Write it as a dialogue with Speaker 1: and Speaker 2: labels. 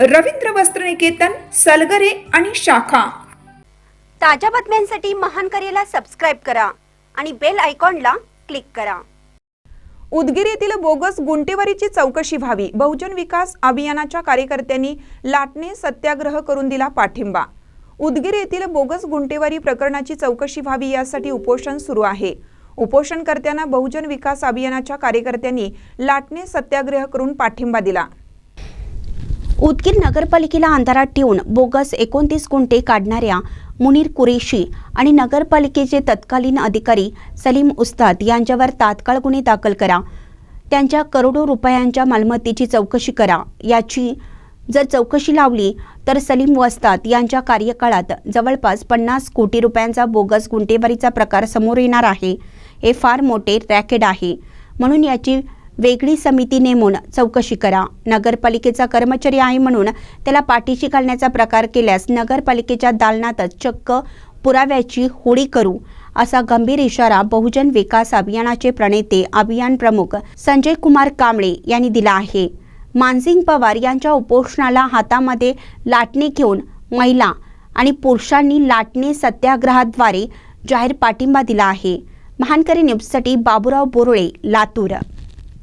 Speaker 1: रवींद्र वस्त्रनिकेतन सलगरे आणि शाखा.
Speaker 2: ताज्या बातम्यांसाठी महान करेला सबस्क्राईब करा आणि बेल आयकॉनला क्लिक करा.
Speaker 1: उदगीर येथील बोगस गुंटेवारीची चौकशी व्हावी. बहुजन विकास अभियानाच्या कार्यकर्त्यांनी लाटणे सत्याग्रह करून दिला पाठिंबा. उदगीर येथील बोगस गुंटेवारी प्रकरणाची चौकशी व्हावी यासाठी उपोषण सुरू आहे. उपोषणकर्त्यांना बहुजन विकास अभियानाच्या कार्यकर्त्यांनी लाटणे सत्याग्रह करून पाठिंबा दिला.
Speaker 2: उदगीर नगरपालिकेला अंधारात ठेवून बोगस एकोणतीस गुंठे काढणाऱ्या मुनीर कुरेशी आणि नगरपालिकेचे तत्कालीन अधिकारी सलीम उस्ताद यांच्यावर तात्काळ गुन्हे दाखल करा. त्यांच्या करोडो रुपयांच्या मालमत्तेची चौकशी करा. याची जर चौकशी लावली तर सलीम वस्ताद यांच्या कार्यकाळात जवळपास पन्नास कोटी रुपयांचा बोगस गुंटेवारीचा प्रकार समोर येणार आहे. हे फार मोठे रॅकेट आहे. म्हणून याची वेगळी समिती नेमून चौकशी करा. नगरपालिकेचा कर्मचारी आहे म्हणून त्याला पाठीशी घालण्याचा प्रकार केल्यास नगरपालिकेच्या दालनातच चक्क पुराव्याची होळी करू असा गंभीर इशारा बहुजन विकास अभियानाचे प्रणेते अभियान प्रमुख संजय कुमार कांबळे यांनी दिला आहे. मानसिंग पवार यांच्या उपोषणाला हातामध्ये लाटणे घेऊन महिला आणि पुरुषांनी लाटणे सत्याग्रहाद्वारे जाहीर पाठिंबा दिला आहे. महानकरी न्यूजसाठी बाबुराव बोरोळे लातूर.